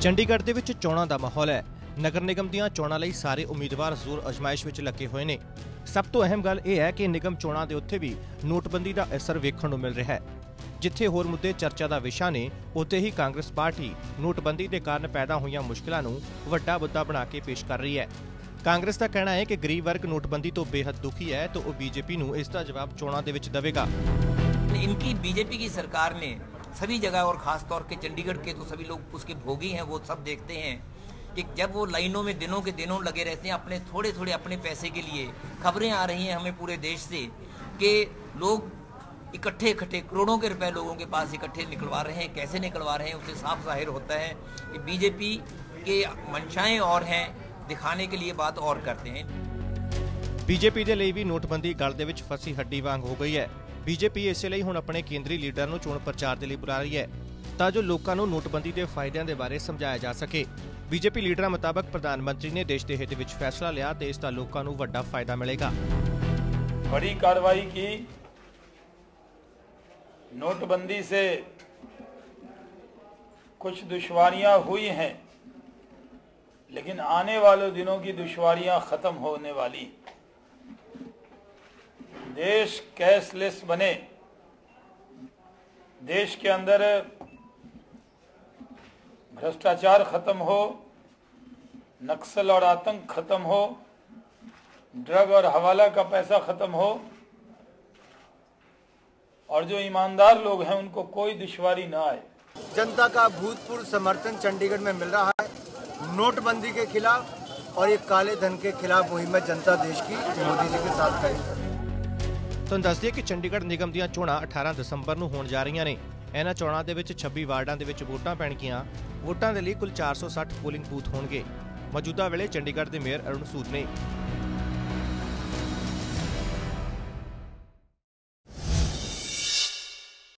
ਚੰਡੀਗੜ੍ਹ ਦੇ ਵਿੱਚ ਚੋਣਾਂ ਦਾ ਮਾਹੌਲ ਹੈ। ਨਗਰ ਨਿਗਮ ਦੀਆਂ ਚੋਣਾਂ ਲਈ ਸਾਰੇ ਉਮੀਦਵਾਰ ਜ਼ੋਰ ਅਜ਼ਮਾਇਸ਼ ਵਿੱਚ ਲੱਗੇ ਹੋਏ ਨੇ। ਸਭ ਤੋਂ ਅਹਿਮ ਗੱਲ ਇਹ ਹੈ ਕਿ ਨਿਗਮ ਚੋਣਾਂ ਦੇ ਉੱਤੇ ਵੀ ਨੋਟਬੰਦੀ ਦਾ ਅਸਰ ਵੇਖਣ ਨੂੰ ਮਿਲ ਰਿਹਾ ਹੈ। ਜਿੱਥੇ ਹੋਰ ਮੁੱਦੇ ਚਰਚਾ ਦਾ ਵਿਸ਼ਾ ਨੇ, ਉੱਥੇ ਹੀ ਕਾਂਗਰਸ ਪਾਰਟੀ ਨੋਟਬੰਦੀ ਦੇ ਕਾਰਨ ਪੈਦਾ ਹੋਈਆਂ ਮੁਸ਼ਕਲਾਂ ਨੂੰ ਵੱਡਾ ਮੁੱਦਾ ਬਣਾ ਕੇ ਪੇਸ਼ ਕਰ ਰਹੀ ਹੈ। ਕਾਂਗਰਸ ਦਾ ਕਹਿਣਾ ਹੈ ਕਿ ਗਰੀਬ ਵਰਗ ਨੋਟਬੰਦੀ ਤੋਂ ਬੇहद ਦੁਖੀ ਹੈ ਤਾਂ ਉਹ ਬੀਜੇਪੀ ਨੂੰ ਇਸ ਦਾ ਜਵਾਬ ਚੋਣਾਂ ਦੇ ਵਿੱਚ ਦੇਵੇਗਾ। ਇਨਕੀ ਬੀਜੇਪੀ ਦੀ ਸਰਕਾਰ ਨੇ सभी जगह और खास तौर के चंडीगढ़ के तो सभी लोग उसके भोगी हैं वो सब देखते हैं कि जब वो लाइनों में दिनों के दिनों लगे रहते हैं अपने थोड़े थोड़े अपने पैसे के लिए खबरें आ रही हैं हमें पूरे देश से कि लोग इकट्ठे इकट्ठे करोड़ों के रुपए लोगों के पास इकट्ठे निकलवा रहे हैं कैसे निकलवा रहे हैं उससे साफ जाहिर होता है कि बीजेपी के मंशाएं और हैं दिखाने के लिए बात और करते हैं ਬੀਜੇਪੀ ਦੇ ਲਈ ਵੀ ਨੋਟਬੰਦੀ ਗਲ ਦੇ ਵਿੱਚ ਫਸੀ ਹੱਡੀ ਵਾਂਗ ਹੋ ਗਈ ਹੈ ਬੀਜੇਪੀ ਇਸੇ ਲਈ ਹੁਣ ਆਪਣੇ ਕੇਂਦਰੀ ਲੀਡਰ ਨੂੰ ਚੋਣ ਪ੍ਰਚਾਰ ਦੇ ਲਈ ਬੁਲਾ ਰਹੀ ਹੈ ਤਾਂ ਜੋ ਲੋਕਾਂ ਨੂੰ ਨੋਟਬੰਦੀ ਦੇ ਫਾਇਦਿਆਂ ਦੇ ਬਾਰੇ ਸਮਝਾਇਆ ਜਾ ਸਕੇ ਬੀਜੇਪੀ ਲੀਡਰਾਂ ਮੁਤਾਬਕ ਪ੍ਰਧਾਨ ਮੰਤਰੀ ਨੇ ਦੇਸ਼ ਦੇ ਹਿੱਤ ਵਿੱਚ ਫੈਸਲਾ ਲਿਆ ਤੇ ਇਸ ਦਾ ਲੋਕਾਂ ਨੂੰ ਵੱਡਾ ਫਾਇਦਾ ਮਿਲੇਗਾ बड़ी कार्रवाई की नोटबंदी से कुछ दुश्वारियां हुई हैं लेकिन आने वाले दिनों की दुश्वारियां खत्म होने वाली देश कैशलेस बने। देश के अंदर भ्रष्टाचार खत्म हो, नक्सल और आतंक खत्म हो, ड्रग और हवाला का पैसा खत्म हो, और जो ईमानदार लोग हैं, उनको कोई दुश्वारी ना आए। जनता का भूतपूर्व समर्थन चंडीगढ़ में मिल रहा है। नोटबंदी के खिलाफ और ये काले धन के खिलाफ मुहिम जनता देश की मोदी जी के साथ है ਤੁਹਾਨੂੰ ਦੱਸ ਦਈਏ ਕਿ ਚੰਡੀਗੜ੍ਹ ਨਿਗਮ ਦੀਆਂ ਚੋਣਾਂ 18 ਦਸੰਬਰ ਨੂੰ ਹੋਣ ਜਾ ਰਹੀਆਂ ਨੇ। ਇਹਨਾਂ ਚੋਣਾਂ ਦੇ ਵਿੱਚ 26 ਵਾਰਡਾਂ ਦੇ ਵਿੱਚ ਵੋਟਾਂ ਪੈਣਗੀਆਂ। ਵੋਟਾਂ ਦੇ ਲਈ ਕੁੱਲ 460 ਪੋਲਿੰਗ ਬੂਥ ਹੋਣਗੇ। ਮੌਜੂਦਾ ਵੇਲੇ ਚੰਡੀਗੜ੍ਹ ਦੇ ਮੇਅਰ ਅਰੁਣ ਸੂਦ ਨੇ